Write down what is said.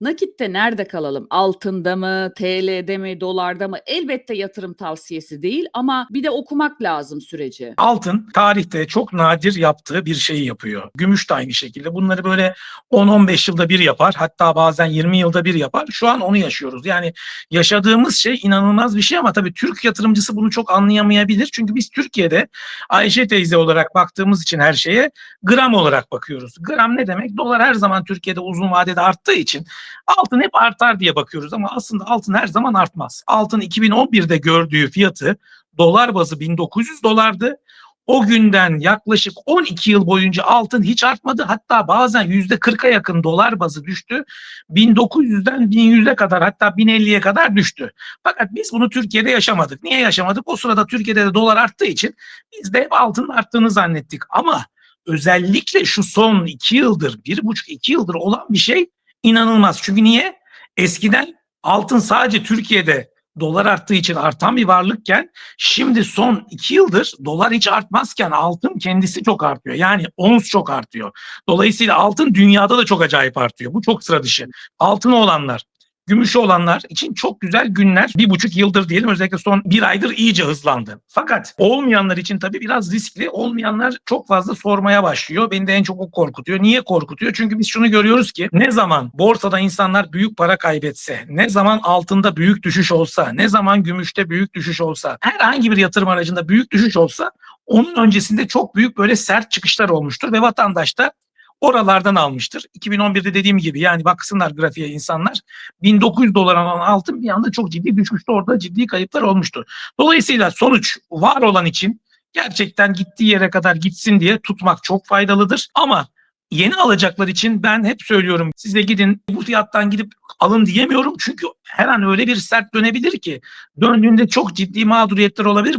Nakitte nerede kalalım? Altında mı, TL'de mi, dolarda mı? Elbette yatırım tavsiyesi değil ama bir de okumak lazım süreci. Altın tarihte çok nadir yaptığı bir şeyi yapıyor. Gümüş de aynı şekilde. Bunları böyle 10-15 yılda bir yapar. Hatta bazen 20 yılda bir yapar. Şu an onu yaşıyoruz. Yani yaşadığımız şey inanılmaz bir şey ama tabii Türk yatırımcısı bunu çok anlayamayabilir. Çünkü biz Türkiye'de Ayşe teyze olarak baktığımız için her şeye gram olarak bakıyoruz. Gram ne demek? Dolar her zaman Türkiye'de uzun vadede arttığı için altın hep artar diye bakıyoruz ama aslında altın her zaman artmaz. Altın 2011'de gördüğü fiyatı dolar bazı 1900 dolardı. O günden yaklaşık 12 yıl boyunca altın hiç artmadı. Hatta bazen %40'a yakın dolar bazı düştü. 1900'den 1100'e kadar hatta 1050'ye kadar düştü. Fakat biz bunu Türkiye'de yaşamadık. Niye yaşamadık? O sırada Türkiye'de de dolar arttığı için biz de hep altının arttığını zannettik. Ama özellikle şu son 2 yıldır, 1,5-2 yıldır olan bir şey inanılmaz. Çünkü niye? Eskiden altın sadece Türkiye'de dolar arttığı için artan bir varlıkken şimdi son iki yıldır dolar hiç artmazken altın kendisi çok artıyor. Yani ons çok artıyor. Dolayısıyla altın dünyada da çok acayip artıyor. Bu çok sıra dışı. Altını olanlar, gümüşü olanlar için çok güzel günler. Bir buçuk yıldır diyelim özellikle son bir aydır iyice hızlandı. Fakat olmayanlar için tabii biraz riskli. Olmayanlar çok fazla sormaya başlıyor. Beni de en çok o korkutuyor. Niye korkutuyor? Çünkü biz şunu görüyoruz ki ne zaman borsada insanlar büyük para kaybetse, ne zaman altında büyük düşüş olsa, ne zaman gümüşte büyük düşüş olsa, herhangi bir yatırım aracında büyük düşüş olsa onun öncesinde çok büyük böyle sert çıkışlar olmuştur ve vatandaş da oralardan almıştır. 2011'de dediğim gibi yani baksınlar grafiğe insanlar 1900 dolar alan altın bir anda çok ciddi düşmüştü. Orada ciddi kayıplar olmuştu. Dolayısıyla sonuç var olan için gerçekten gittiği yere kadar gitsin diye tutmak çok faydalıdır. Ama yeni alacaklar için ben hep söylüyorum size gidin bu fiyattan gidip alın diyemiyorum. Çünkü her an öyle bir sert dönebilir ki döndüğünde çok ciddi mağduriyetler olabilir.